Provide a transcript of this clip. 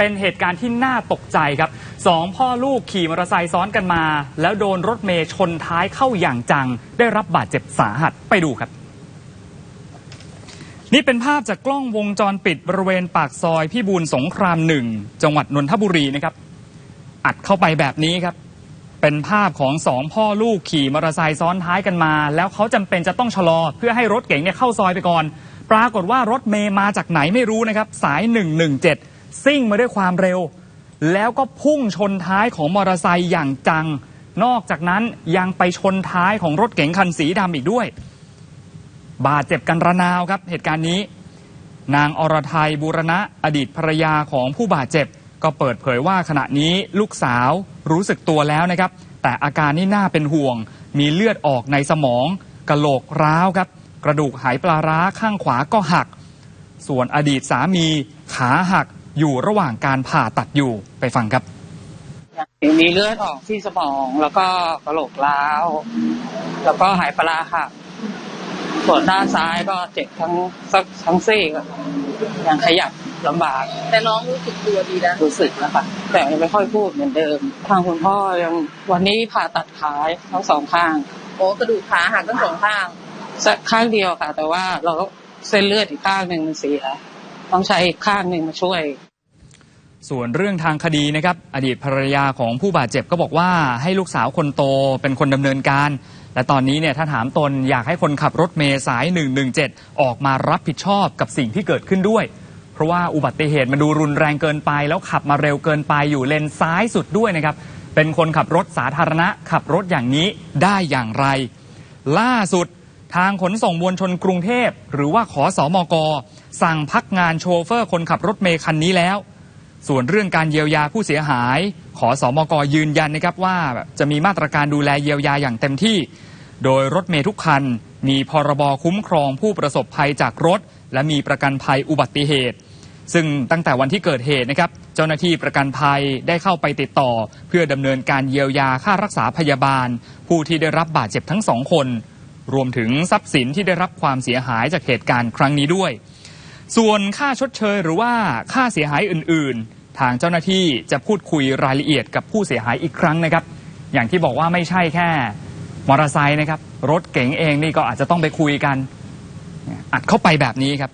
เป็นเหตุการณ์ที่น่าตกใจครับสองพ่อลูกขี่มอเตอร์ไซค์ซ้อนกันมา แล้วโดนรถเมย์ชนท้ายเข้าอย่างจัง ได้รับบาดเจ็บสาหัสไปดูครับนี่เป็นภาพจากกล้องวงจรปิดบริเวณปากซอยพี่บูลสงครามหนึ่งจังหวัดนนทบุรีนะครับ อัดเข้าไปแบบนี้ครับ เป็นภาพของสองพ่อลูกขี่มอเตอร์ไซค์ซ้อนท้ายกันมา แล้วเขาจำเป็นจะต้องชะลอ เพื่อให้รถเก๋งเนี่ยเข้าซอยไปก่อน ปรากฏว่ารถเมย์มาจากไหนไม่รู้นะครับ สาย 117 ซิ่งมาด้วยความเร็ว แล้วก็พุ่งชนท้ายของมอเตอร์ไซค์อย่างจัง นอกจากนั้นยังไปชนท้ายของรถเก๋งคันสีดำอีกด้วย บาดเจ็บกันระนาวครับเหตุการณ์นี้ นางอรไทยบูรณะอดีตภรรยาของผู้บาดเจ็บ ก็เปิดเผยว่าขณะนี้ลูกสาวรู้สึกตัวแล้วนะครับ แต่อาการนี่น่าเป็นห่วง มีเลือดออกในสมองกระโหลกร้าวครับ กระดูกหายปลาร้าข้างขวาก็หัก ส่วนอดีตสามีขาหัก อยู่ระหว่างการผ่าตัดอยู่ไปฟังครับมีเลือดออกที่สมองแล้วก็กระโหลกร้าว แล้วก็หายปลาร้าหักส่วนด้านซ้ายก็เจ็บทั้งสักทั้งซี่ครับยังขยับลำบาก แต่น้องรู้สึกตัวดีแล้วรู้สึกนะคะแต่ยังไม่ค่อยพูดเหมือนเดิม ทางคุณพ่อยังวันนี้ผ่าตัดขาทั้งสองข้างโอ้กระดูกขาหักทั้งสองข้างสักข้างเดียวค่ะ แต่ว่าเราก็เส้นเลือดอีกข้างหนึ่งมันเสีย ต้องใช้อีกข้างหนึ่งมาช่วย ส่วนเรื่องทางคดีนะครับ อดีตภรรยาของผู้บาดเจ็บก็บอกว่าให้ลูกสาวคนโตเป็นคนดำเนินการ และตอนนี้เนี่ยถ้าถามตนอยากให้คนขับรถเมย์สาย 117 ออกมารับผิดชอบกับสิ่งที่เกิดขึ้นด้วย เพราะว่าอุบัติเหตุมันดูรุนแรงเกินไป แล้วขับมาเร็วเกินไปอยู่เลนซ้ายสุดด้วยนะครับเป็นคนขับรถสาธารณะ ขับรถอย่างนี้ได้อย่างไร ล่าสุดทางขนส่งมวลชนกรุงเทพ หรือว่าขอสอมก สั่งพักงานโชเฟอร์คนขับรถเมย์คันนี้แล้ว ส่วนเรื่องการเยียวยาผู้เสียหาย ขอสอมกยืนยันนะครับว่าจะมีมาตรการดูแลเยียวยาอย่างเต็มที่ โดยรถเมย์ทุกคัน มีพรบคุ้มครองผู้ประสบภัยจากรถ และมีประกันภัยอุบัติเหตุ ซึ่งตั้งแต่วันที่เกิดเหตุนะครับเจ้าหน้าที่ประกันภัยได้เข้าไปติดต่อ เพื่อดำเนินการเยียวยาค่ารักษาพยาบาล ผู้ที่ได้รับบาดเจ็บทั้งสองคนรวมถึงทรัพย์สินที่ได้รับความเสียหายจากเหตุการณ์ครั้งนี้ด้วย ส่วนค่าชดเชยหรือว่าค่าเสียหายอื่น ๆ ทางเจ้าหน้าที่จะพูดคุยรายละเอียดกับผู้เสียหายอีกครั้งนะครับ อย่างที่บอกว่าไม่ใช่แค่มอเตอร์ไซค์นะครับ รถเก๋งเองนี่ก็อาจจะต้องไปคุยกัน อัดเข้าไปแบบนี้ครับ